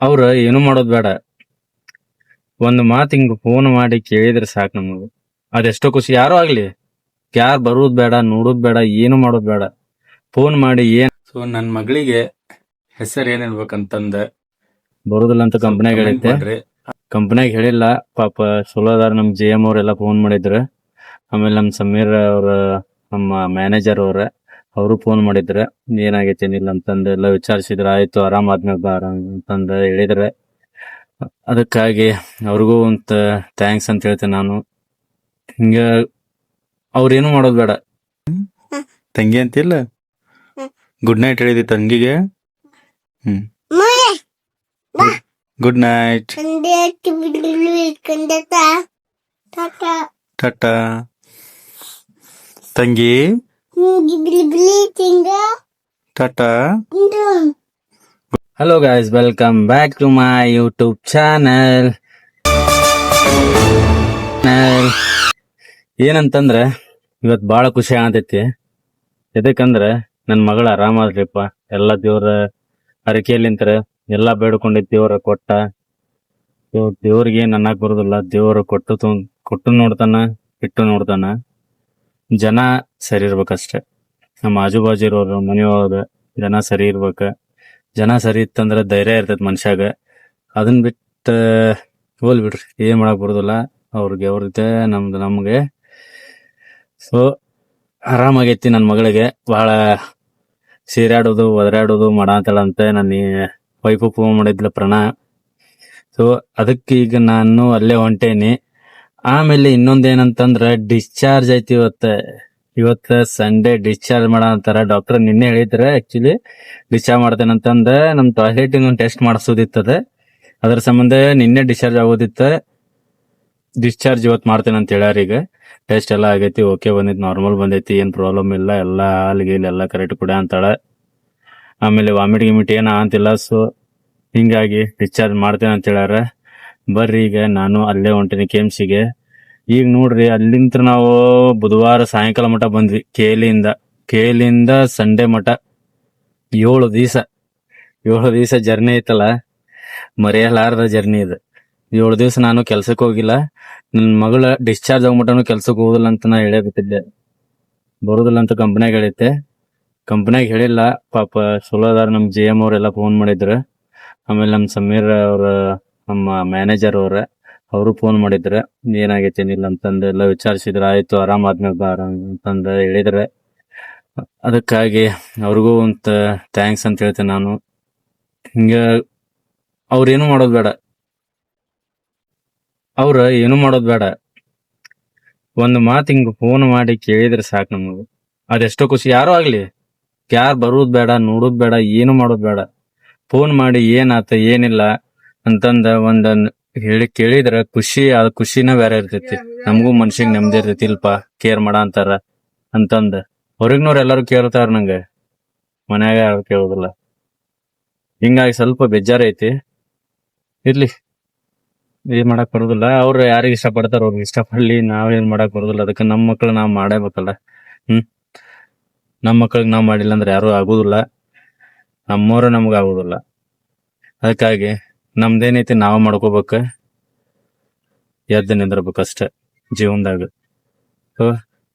ಅವ್ರ ಏನು ಮಾಡೋದ್ ಬೇಡ. ಒಂದು ಮಾತು ಹಿಂಗ್ ಫೋನ್ ಮಾಡಿ ಕೇಳಿದ್ರೆ ಸಾಕು ನಮಗ. ಅದೆಷ್ಟೋ ಖುಷಿ. ಯಾರು ಆಗ್ಲಿ. ಯಾರು ಬರುದ್ ಬೇಡ ನೋಡುದ್ ಬೇಡ ಏನು ಮಾಡೋದ್ ಬೇಡ. ಫೋನ್ ಮಾಡಿ ಏನ್ ಸೊ ನನ್ ಮಗಳಿಗೆ ಹೆಸರು ಏನ್ ಹೇಳ್ಬೇಕಂತಂದ. ಬರುದಿಲ್ಲ ಅಂತ ಕಂಪ್ನಿಯಾಗ ಹೇಳೈತೆ ಕಂಪ್ನಿಯಾಗ ಹೇಳಿಲ್ಲ. ಪಾಪ ಚಲೋ ಅದಾರ ನಮ್ ಜಿ ಎಂ ಅವ್ರೆಲ್ಲ ಫೋನ್ ಮಾಡಿದ್ರು. ಆಮೇಲೆ ನಮ್ ಸಮೀರ್ ಅವ್ರ ನಮ್ಮ ಮ್ಯಾನೇಜರ್ ಅವ್ರ. ಅವರು ಫೋನ್ ಮಾಡಿದ್ರೆ ಏನಾಗೈತೆ ಏನಿಲ್ಲ ಅಂತಂದು ಎಲ್ಲ ವಿಚಾರಿಸಿದ್ರೆ. ಆಯ್ತು ಆರಾಮಾದ್ಮೇಲೆ ಬಾ ಆರಾಮ್ ಅಂತಂದ ಹೇಳಿದ್ರ ಅದಕ್ಕಾಗಿ ಅವ್ರಿಗೂ ಅಂತ ಥ್ಯಾಂಕ್ಸ್ ಅಂತ ಹೇಳ್ತೇನೆ ನಾನು. ಹಿಂಗ ಅವ್ರೇನು ಮಾಡೋದು ಬೇಡ. ತಂಗಿ ಅಂತಿಲ್ಲ? ಗುಡ್ ನೈಟ್ ಹೇಳಿದಿ ತಂಗಿಗೆ? ಹ್ಮ್. ಗುಡ್ ನೈಟ್ ಟಾಟಾ ತಂಗಿ? Tata. Hello guys welcome back to my YouTube channel ಏನಂತಂದ್ರೆ, ಇವತ್ ಬಹಳ ಖುಷಿ ಆಗತೈತಿ. ಎದಕ್ಕಂದ್ರೆ, ನನ್ ಮಗಳ ಆರಾಮಾದ್ರಿಪ್ಪ ಎಲ್ಲ ದೇವ್ರ ಹರಕೆಯಲ್ಲಿಂತ್ರ ಎಲ್ಲ ಬೇಡ್ಕೊಂಡಿದ್ ದೇವ್ರ ಕೊಟ್ಟ. ದೇವ್- ದೇವ್ರಿಗೆ ನನ್ನಕ್ ಬರೋದಿಲ್ಲ, ದೇವ್ರ ಕೊಟ್ಟು ಕೊಟ್ಟು ನೋಡ್ತಾನ, ಇಟ್ಟು ನೋಡ್ತಾನ. ಜನ ಸರಿ ಇರ್ಬೇಕಷ್ಟೇ. ನಮ್ಮ ಆಜು ಬಾಜು ಇರೋರು ಮನೆಯೊಳಗ ಜನ ಸರಿ ಇರ್ಬೇಕ. ಜನ ಸರಿ ಇತ್ತಂದ್ರೆ ಧೈರ್ಯ ಇರ್ತೈತಿ ಮನುಷ್ಯಾಗ. ಅದನ್ನ ಬಿಟ್ಟ, ಹೋಲ್ ಬಿಡ್ರಿ, ಏನ್ ಮಾಡಕ್ ಬರುದಿಲ್ಲ. ಅವ್ರಿಗೆ ಅವ್ರದ್ದೆ ನಮ್ದು ನಮ್ಗೆ. ಸೊ ಆರಾಮಾಗೈತಿ ನನ್ನ ಮಗಳಿಗೆ. ಬಹಳ ಸೀರಾಡೋದು, ಒದರಾಡೋದು ಮಾಡಾಂತಳಂತೆ. ನನ್ನ ವೈಫು ಫೋನ್ ಮಾಡಿದ್ಲ ಪ್ರಣ. ಸೊ ಅದಕ್ಕೆ ಈಗ ನಾನು ಅಲ್ಲೇ ಹೊಂಟೇನಿ. ಆಮೇಲೆ ಇನ್ನೊಂದೇನಂತಂದ್ರ ಡಿಸ್ಚಾರ್ಜ್ ಐತಿ ಇವತ್ತ. ಇವತ್ತ ಸಂಡೇ ಡಿಸ್ಚಾರ್ಜ್ ಮಾಡ ಅಂತಾರ. ಡಾಕ್ಟರ್ ನಿನ್ನೆ ಹೇಳಿದ್ರ ಆಕ್ಚುಲಿ ಡಿಸ್ಚಾರ್ಜ್ ಮಾಡ್ತೇನಂತಂದ ನಮ್ ಟಾಯ್ಲೆಟ್ ಒಂದು ಟೆಸ್ಟ್ ಮಾಡಿಸೋದಿತ್ತದ. ಅದ್ರ ಸಂಬಂಧ ನಿನ್ನೆ ಡಿಸ್ಚಾರ್ಜ್ ಆಗೋದಿತ್ತ. ಡಿಸ್ಚಾರ್ಜ್ ಇವತ್ತು ಮಾಡ್ತೇನೆ ಅಂತ ಹೇಳ್ಯಾರ ಈಗ. ಟೆಸ್ಟ್ ಎಲ್ಲ ಆಗೈತಿ ಓಕೆ ಬಂದೈತಿ ನಾರ್ಮಲ್ ಬಂದೈತಿ, ಏನು ಪ್ರಾಬ್ಲಮ್ ಇಲ್ಲ. ಎಲ್ಲ ಹಾಲ್ ಗೀಲ್ ಎಲ್ಲ ಕರೆಕ್ಟ್ ಕೂಡ ಅಂತಾಳ. ಆಮೇಲೆ ವಾಮಿಟ್ ಗಿಮಿಟ್ ಏನ ಅಂತಿಲ್ಲ ಸೊ ಹಿಂಗಾಗಿ ಡಿಸ್ಚಾರ್ಜ್ ಮಾಡ್ತೇನೆ ಅಂತ ಹೇಳ್ಯಾರ. ಬರ್ರಿ ಈಗ, ನಾನು ಅಲ್ಲೇ ಹೊಂಟೀನಿ ಕೆಮ್ಸಿಗೆ ಈಗ ನೋಡ್ರಿ ಅಲ್ಲಿಂದ ನಾವು ಬುಧವಾರ ಸಾಯಂಕಾಲ ಮಠ ಬಂದ್ವಿ. ಕೇಲಿಯಿಂದ ಕೇಲಿಯಿಂದ ಸಂಡೇ ಮಠ. ಏಳು ದಿವಸ ಏಳು ದಿವಸ ಜರ್ನಿ ಐತಲ್ಲ, ಮರೆಯಲಾರದ ಜರ್ನಿ ಇದು. ಏಳು ದಿವಸ ನಾನು ಕೆಲ್ಸಕ್ಕೆ ಹೋಗಿಲ್ಲ. ನನ್ನ ಮಗಳ ಡಿಸ್ಚಾರ್ಜ್ ಆಗ್ಬಿಟ್ಟನು ಕೆಲ್ಸಕ್ಕೆ ಹೋಗುದಿಲ್ಲ ಅಂತ ನಾ ಹೇಳಕತ್ತಿದ್ದೆ ಬರುದಿಲ್ಲ ಅಂತ ಕಂಪ್ನಿಯಾಗ ಹೇಳೈತೆ ಕಂಪ್ನಿಯಾಗ ಹೇಳಿಲ್ಲ. ಪಾಪ ಚಲೋ ನಮ್ಮ ನಮ್ ಜಿ ಎಂ ಅವ್ರೆಲ್ಲ ಫೋನ್ ಮಾಡಿದ್ರು. ಆಮೇಲೆ ನಮ್ಮ ಸಮೀರ್ ಅವ್ರ, ನಮ್ಮ ಮ್ಯಾನೇಜರ್ ಅವ್ರ. ಅವರು ಫೋನ್ ಮಾಡಿದ್ರೆ ಏನಾಗೈತೆ ಏನಿಲ್ಲ ಅಂತಂದು ಎಲ್ಲ ವಿಚಾರಿಸಿದ್ರೆ. ಆಯ್ತು, ಆರಾಮ್ ಆದ್ಮೇಲೆ ಬಾ ಆರಾಮ್ ಅಂತಂದ ಹೇಳಿದ್ರ, ಅದಕ್ಕಾಗಿ ಅವ್ರಿಗೂ ಅಂತ ಥ್ಯಾಂಕ್ಸ್ ಅಂತ ಹೇಳ್ತೇನೆ ನಾನು. ಹಿಂಗ ಅವ್ರೇನು ಮಾಡೋದ್ ಬೇಡ. ಅವ್ರ ಏನು ಮಾಡೋದ್ ಬೇಡ. ಒಂದ್ ಮಾತ್ ಹಿಂಗೆ ಫೋನ್ ಮಾಡಿ ಕೇಳಿದ್ರೆ ಸಾಕು ನಮಗೆ. ಅದೆಷ್ಟೋ ಖುಷಿ. ಯಾರೋ ಆಗ್ಲಿ. ಯಾರ್ ಬರುದ್ ಬೇಡ, ನೋಡೋದು ಬೇಡ, ಏನು ಮಾಡೋದ್ ಬೇಡ. ಫೋನ್ ಮಾಡಿ ಏನಾತ, ಏನಿಲ್ಲ ಅಂತಂದ ಒಂದ್ ಹೇಳಿ ಕೇಳಿದ್ರ ಖುಷಿ ಆ ಖುಷಿನ ಬೇರೆ ಇರ್ತೈತಿ. ನಮಗೂ ಮನ್ಸಿಗ್ ನೆಮ್ಮದಿ ಇರ್ತೈತಿ ಇಲ್ಪ ಕೇರ್ ಮಾಡ ಅಂತಾರ ಅಂತಂದ. ಹೊರಗ್ನವ್ರ ಎಲ್ಲಾರು ಕೇಳ್ತಾರ ನಂಗ. ಮನ್ಯಾಗ ಯಾರು ಕೇಳುದಿಲ್ಲ. ಹಿಂಗಾಗಿ ಸ್ವಲ್ಪ ಬೇಜಾರ ಐತಿ. ಇರ್ಲಿ. ಏನ್ ಮಾಡಕ್ ಬರುದಿಲ್ಲ. ಅವ್ರು ಯಾರಿಗ ಇಷ್ಟ ಪಡ್ತಾರ ಅವ್ರಿಗೆ ಇಷ್ಟ ಪಡ್ಲಿ ನಾವ್ ಏನ್ ಮಾಡಕ್ ಬರುದಿಲ್ಲ. ಅದಕ್ಕೆ ನಮ್ ಮಕ್ಳು ನಾವ್ ಮಾಡೇಬೇಕಲ್ಲ ಹ್ಮ್. ನಮ್ ಮಕ್ಳಿಗೆ ನಾವ್ ಮಾಡಿಲ್ಲ ಅಂದ್ರೆ ಯಾರು ಆಗುದಿಲ್ಲ. ನಮ್ಮವ್ರ ನಮ್ಗ ಆಗುದಿಲ್ಲ. ಅದಕ್ಕಾಗಿ ನಮ್ದೇನೈತಿ ನಾವು ಮಾಡ್ಕೋಬೇಕ? ಎದ್ದು ನಿಂದ್ರಬೇಕಷ್ಟೆ ಜೀವನದಾಗ.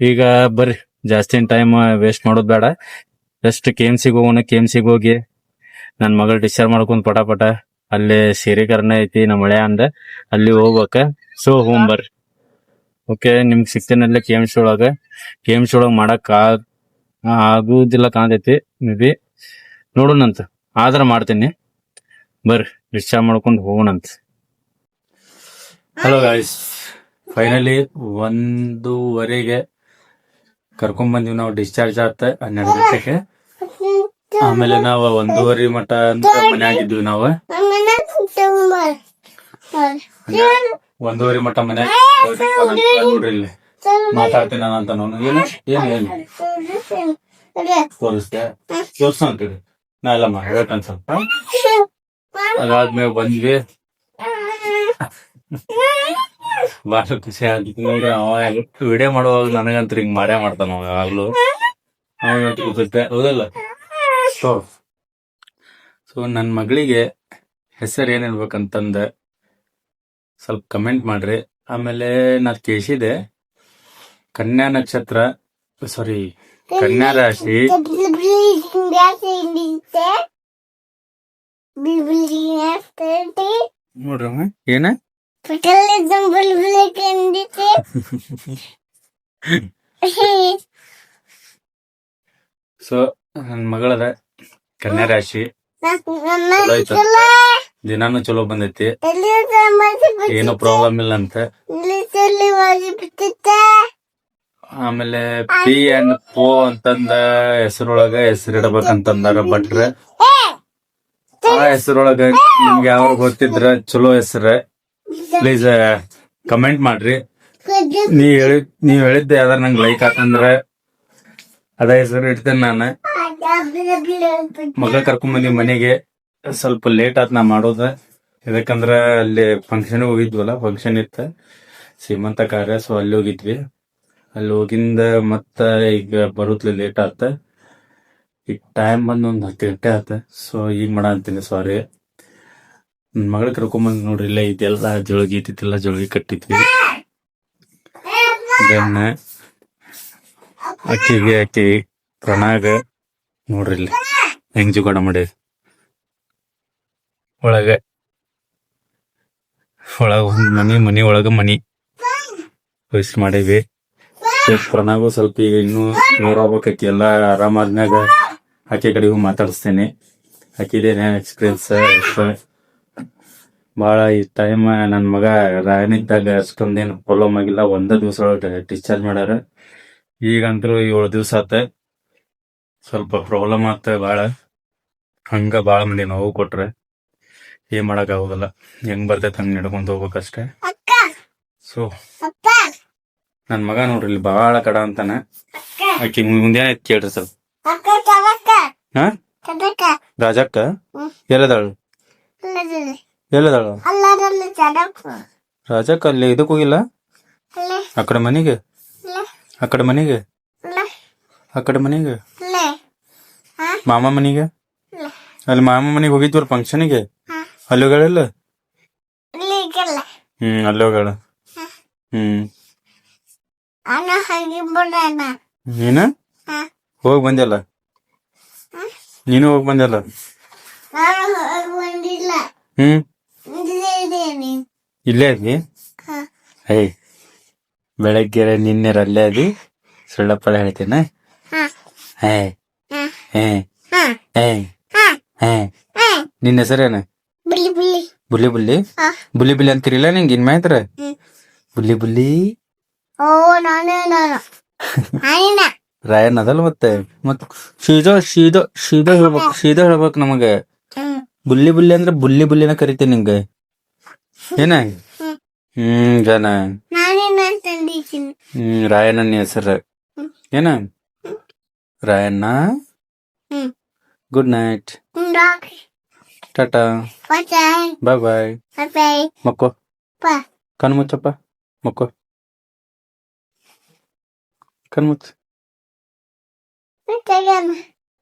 ಈಗ ಬರ್ರಿ, ಜಾಸ್ತಿ ಟೈಮ್ ವೇಸ್ಟ್ ಮಾಡೋದು ಬೇಡ. ಜಸ್ಟ್ ಕೆ ಎಂ ಸಿಗೆ ಹೋಗೋಣ ಕೆ ಎಂ ಸಿಗೆ ಹೋಗಿ ನನ್ನ ಮಗಳು ಡಿಸ್ಚಾರ್ಜ್ ಮಾಡ್ಕೊಂಡು ಪಟ ಪಟ ಅಲ್ಲಿ ಸಿರಿಕರಣ ಐತಿ ನಮ್ಮ ಮಳೆ ಅಂದ. ಅಲ್ಲಿ ಹೋಗ್ಬೇಕ. ಸೊ ಹೋಗ್ ಬರ್ರಿ. ಓಕೆ ನಿಮ್ಗೆ ಸಿಗ್ತೇನಲ್ಲೇ ಕೆ ಎಂ ಸಿ ಒಳಗೆ. ಕೆ ಎಂ ಸಿ ಒಳಗೆ ಮಾಡಕ್ ಆಗುದಿಲ್ಲ ಕಾಣ್ತೈತಿ, ಮೇ ಬಿ. ನೋಡೋಣಂತ. ಆದ್ರೆ ಮಾಡ್ತೀನಿ. ಬರ್ರಿ. ಡಿಸ್ಚಾರ್ಜ್ ಮಾಡ್ಕೊಂಡು ಹೋಗೋಣಂತ ಹಲೋ ಗಾಯ್ಸ್ ಫೈನಲಿ ಒಂದೂವರೆಗೆ ಕರ್ಕೊಂಡ್ ಬಂದಿವಿ ನಾವು ಡಿಸ್ಚಾರ್ಜ್ ಆತ ಹನ್ನೆರಡು ಗಂಟೆಗೆ. ಆಮೇಲೆ ನಾವು ಒಂದೂವರೆ ಮಟ ಅಂತ ಮನ್ಯಾಗಿದ್ವಿ ನಾವು. ಒಂದೂವರೆ ಮಟ ಮನೆ. ಇಲ್ಲಿ. ಮಾತಾಡ್ತೀನಿ ನಾನು ಅಂತ ನಾನು. ಏನು ಏನು ಏನು? ತೋರಿಸ್ತೇ ತೋರ್ಸ ಅಂತೇಳಿ ನಾ ಎಲ್ಲ ಹೇಳ್ತಾನೆ ಸ್ವಲ್ಪ. ಅದಾದ್ಮೇಲೆ ಬಂದ್ವಿ ಬಾಳ ಖುಷಿ ಆಗಿತ್ತು ನೋಡ್ರಿ ಅವ ವಿಡಿಯೋ ಮಾಡುವಾಗ ನನಗಂತೂ ಹಿಂಗ್ ಮಾಡೇ ಮಾಡ್ತಾನ ಅವ ಯಾವಾಗ್ಲೂ ಗೊತ್ತೈತೆ ಹೌದಲ್ಲ ಸೊ ಸೊ ನನ್ನ ಮಗಳಿಗೆ ಹೆಸರು ಏನ್ ಹೇಳ್ಬೇಕಂತಂದ ಸ್ವಲ್ಪ ಕಮೆಂಟ್ ಮಾಡ್ರಿ ಆಮೇಲೆ ನಾ ಕೇಳಿಸಿದೆ ಕನ್ಯಾ ನಕ್ಷತ್ರ ಸಾರಿ ಕನ್ಯಾ ರಾಶಿ ನೋಡ್ರಮ್ಮ ಏನ ಸೊ ನನ್ ಮಗಳದ ಕನ್ಯಾ ರಾಶಿ ದಿನಾನು ಚಲೋ ಬಂದೈತಿ. ಏನು ಪ್ರಾಬ್ಲಮ್ ಇಲ್ಲ ಅಂತ ಆಮೇಲೆ ಪಿ ಅಂಡ್ ಪೋ ಅಂತಂದ ಹೆಸರೊಳಗ ಹೆಸರಿಡಬೇಕಂತಂದಾರ ಭಟ್ರ. ಆ ಹೆಸರೊಳಗ ನಿಮ್ಗೆ ಯಾವ ಗೊತ್ತಿದ್ರ ಚಲೋ ಹೆಸರ ಪ್ಲೀಸ್ ಕಮೆಂಟ್ ಮಾಡ್ರಿ. ನೀವ್ ಹೇಳಿ, ನೀವ್ ಹೇಳಿದ್ದೆ ಯಾವ್ದಾರ ನಂಗೆ ಲೈಕ್ ಆತಂದ್ರ ಅದ ಹೆಸರು ಇಡ್ತೇನೆ ನಾನು. ಮಗ ಕರ್ಕೊಂಡ್ ಬಂದಿ ಮನೆಗೆ. ಸ್ವಲ್ಪ ಲೇಟ್ ಆತ್ ನಾ ಮಾಡೋದ. ಯಾಕಂದ್ರ ಅಲ್ಲಿ ಫಂಕ್ಷನ್ ಹೋಗಿದ್ವಲ್ಲ ಫಂಕ್ಷನ್ ಇತ್ತ. ಸೀಮಂತ ಕಾರ್ಯ ಸೊ ಅಲ್ಲಿ ಹೋಗಿದ್ವಿ. ಅಲ್ಲಿ ಹೋಗಿಂದ ಮತ್ತ ಈಗ ಬರುತ್ತಲೇ ಲೇಟ್ ಆತ. ಈಗ ಟೈಮ್ ಬಂದು ಒಂದು ಹತ್ತು ಗಂಟೆ ಆತ. ಸೊ ಈಗ ಮಾಡ ಅಂತೀನಿ ಸಾರಿ ನನ್ನ ಮಗಳ ಕರ್ಕೊಂಬಂದು ನೋಡ್ರಿ ಇಲ್ಲ ಇದೆಲ್ಲ ಜೋಳಗಿ ಇತ್ತಿಲ್ಲ ಜೋಳಗಿ ಕಟ್ಟಿದ್ವಿ. ದೆನ್ ಅಕ್ಕಿಗೆ, ಅಕ್ಕಿ, ಪ್ರಣಾಗ, ನೋಡ್ರಿ ಇಲ್ಲಿ, ಹೆಂಗ್ ಜುಗಾಡ ಮಾಡಿ ಒಳಗೆ, ಒಳಗ ಒಂದ್ ಮನಿ ಮನಿ ಒಳಗ ಮನಿ. ವಯಸ್ಸು ಮಾಡೇವಿ ಪ್ರಣಾಗು ಸ್ವಲ್ಪ ಈಗ ಇನ್ನೂ ನೋಡ್ಬೇಕಿ ಎಲ್ಲ ಆರಾಮಾದ್ಮ್ಯಾಗ. ಆಕೆ ಕಡೆಗೂ ಮಾತಾಡಿಸ್ತೇನೆ. ಆಕಿದೇನೆ ಎಕ್ಸ್ಪೀರಿಯನ್ಸ್ ಭಾಳ ಈ ಟೈಮ್ ನನ್ನ ಮಗ ರಾಯನಿದ್ದಾಗ ಅಷ್ಟೊಂದೇನು ಪ್ರಾಬ್ಲಮ್ ಆಗಿಲ್ಲ. ಒಂದೇ ದಿವಸ ಡಿಸ್ಚಾರ್ಜ್ ಮಾಡ್ಯಾರ. ಈಗಂತರೂ ಏಳು ದಿವಸ ಆತ. ಸ್ವಲ್ಪ ಪ್ರಾಬ್ಲಮ್ ಆತ ಭಾಳ ಹಂಗ ಭಾಳ ಮಂದಿ ನೋವು ಕೊಟ್ರೆ ಏನ್ ಮಾಡಕ್ ಆಗೋದಲ್ಲ. ಹೆಂಗ್ ಬರ್ತೈತೆ ಹಂಗ್ ನಡ್ಕೊಂಡ್ ಹೋಗ್ಬೇಕಷ್ಟೇ. ಸೊ ನನ್ ಮಗ ನೋಡ್ರಿ ಇಲ್ಲಿ ಭಾಳ ಕಡ ಅಂತಾನೆ. ಆಕಿ ಮುಂದೆ ಕೇಳ್ರಿ ಸ್ವಲ್ಪ. ಹಾ? ರಾಜಕ್ಕ? ಎಲ್ಲದಾಳು? ಎಲ್ಲದಾಳು? ರಾಜಕ್ಕ ಅಲ್ಲಿ ಇದಕ್ಕೆ ಹೋಗಿಲ್ಲ? ಆ ಕಡೆ ಮನೆಗೆ? ಆ ಕಡೆ ಮನೆಗೆ? ಆ ಕಡೆ ಮನೆಗೆ? ಮಾಮ ಮನೆಗೆ? ಅಲ್ಲಿ ಮಾಮ ಮನೆಗೆ ಹೋಗಿದ್ವಲ್ಲ ಫಂಕ್ಷನ್ಗೆ? ಅಲ್ಲಿ ಹೋಗಳಿಲ್ಲ ಹ್ಮ್ ಅಲ್ಲಿ ಹೋಗಳ ಹ್ಮ್. ಏನ? ಹೋಗಿ ಬಂದ್ಯಲ್ಲ? ನೀನು ಹೋಗಿ ಬಂದಿಲ್ಲ? ಹ್ಮ್? ಇಲ್ಲೇ ಅದಿ ಹೇ. ಬೆಳಗ್ಗೆ ನಿನ್ನೆ ಅಲ್ಲೇ ಅದಿ? ಸುಳ್ಳಪ್ಪಳ ಹೇಳ್ತೀನ? ಹೇ. ಹೇ. ಹೇ. ಹೇ. ನಿನ್ನ ಹೆಸರೇನ? ಬುಲ್ಲಿ ಬುಲ್ಲಿ. ಬುಲ್ಲಿ ಬುಲ್ಲಿ? ಅಂತೀರಿಲ್ಲ ನಿಂಗೆ ಇನ್ ಮಾತ್ರ. ಬುಲ್ಲಿ ಬುಲ್ಲಿ? ಓ ನಾನೇ ನಾನು. ರಾಯನ್ ಅದಲ್ಲ ಮತ್ತೆ? ಮತ್ ಶೀದೋ ಶೀದೋ ಶೀದೋ ಹೇಳ್ಬೇಕು ಶೀದೋ ಹೇಳ್ಬೇಕು ನಮಗೆ. ಬುಲ್ಲಿ ಬುಲ್ಲಿ ಅಂದ್ರೆ ಬುಲ್ಲಿ ಬುಲ್ಲಿನ ಕರಿತೀನಿ ನಿಂಗೆ. ಏನ? ಹ್ಮ್. ಜನ. ಹ್ಮ್ ರಾಯಣ್ಣನ ಹೆಸರು. ಏನ? Rayanna. Good night tata bye bye ಮಕ್ಕೋ ಕಣ್ಮುಚ್ಚಪ್ಪ ಕಣ್ ಮುಚ್ಚಪ್ಪ ಮಕ್ಕೋ. ಕಣ್ ಮುಚ್ಚ ತೆಗನ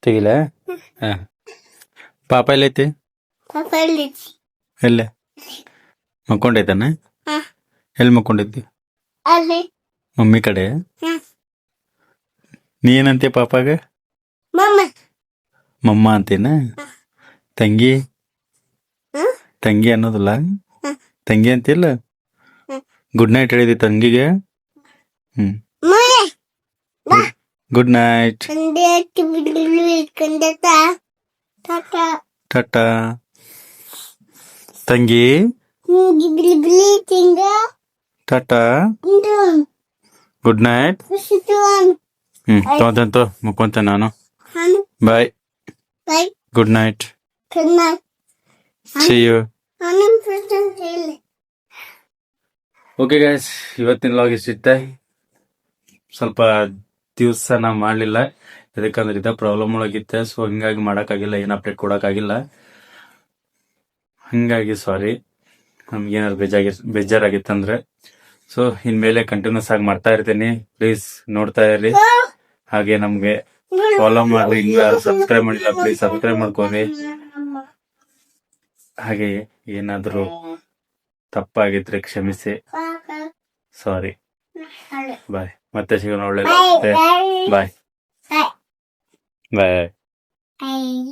ತೆಗಿಲ? ಹಾ. ಪಾಪ ಎಲ್ಲೈತಿ? ಎಲ್ಲ? ಮಕ್ಕೊಂಡೈತಾನ. ಎಲ್ಲಿ ಅಲ್ಲಿ. ಮಮ್ಮಿ ಕಡೆ. ನೀ ಏನಂತೀಯ ಪಾಪಾಗ? ಮಮ್ಮ. ಅಂತೀನ? ತಂಗಿ. ತಂಗಿ ಅನ್ನೋದಿಲ್ಲ? ತಂಗಿ ಅಂತಿಲ್ಲ. ಗುಡ್ ನೈಟ್ ಹೇಳಿದಿ ತಂಗಿಗೆ? ಹ್ಮ್. ಮನೆ ಗುಡ್ ನೈಟ್ ಕಂಡೆ ಅಕ್ಕಿ ಬಿಡಲು ಕಂಡೆ ತಾ ಟಾಟಾ ಟಾಟಾ ತಂಗಿ ಹಿಂಗಿ ಬಿಳಿ ಬಿಳಿ ತಿಂಗ ಟಾಟಾ ಇಂದು ಗುಡ್ ನೈಟ್ ಕುಸಿತು ಹ್ಮ್ ತೊಗೊಂತ ಮುಕ್ಕೊಂತ ನಾನು ನಾನು ಬಾಯ್ ಬೈ ಗುಡ್ ನೈಟ್ ಕನ್ನ ಸಿ ಯು ನಾನು ಪ್ರಶ್ನೆ ಹೇಳಿ ಓಕೆ ಗೈಸ್ ಇವತ್ತಿನ ಲಾಗ್ ಇಷ್ಟಿತ್ತೆ ಸ್ವಲ್ಪ ದಿವಸ ನಾ ಮಾಡಲಿಲ್ಲ. ಯಾಕಂದ್ರೆ ಇದ ಪ್ರಾಬ್ಲಮ್ ಒಳಗಿತ್ತೆ ಸೊ ಹಿಂಗಾಗಿ ಮಾಡೋಕ್ಕಾಗಿಲ್ಲ ಏನು ಅಪ್ಡೇಟ್ ಕೊಡೋಕ್ಕಾಗಿಲ್ಲ. ಹಂಗಾಗಿ ಸಾರಿ ನಮ್ಗೆ ಏನಾದ್ರು ಬೇಜಾಗಿ ಬೇಜಾರಾಗಿತ್ತಂದ್ರೆ ಸೊ ಇನ್ಮೇಲೆ ಕಂಟಿನ್ಯೂಸ್ ಆಗಿ ಮಾಡ್ತಾ ಇರ್ತೀನಿ. ಪ್ಲೀಸ್ ನೋಡ್ತಾ ಇರಿ ಹಾಗೆ ನಮ್ಗೆ ಫಾಲೋ ಮಾಡಿ ಹಿಂಗ ಸಬ್ಸ್ಕ್ರೈಬ್ ಮಾಡಿಲ್ಲ ಪ್ಲೀಸ್ ಸಬ್ಸ್ಕ್ರೈಬ್ ಮಾಡ್ಕೊಳ್ಳಿ ಹಾಗೆ ಏನಾದರೂ ತಪ್ಪಾಗಿದ್ರೆ ಕ್ಷಮಿಸಿ. ಸಾರಿ ಬಾಯ್ ಮತ್ತೆ ಸಿಗೋಣ ಒಳ್ಳೆ ಬಾಯ್ ಬಾಯ್ ಬಾಯ್ ಬಾಯ್ ಬಾಯ್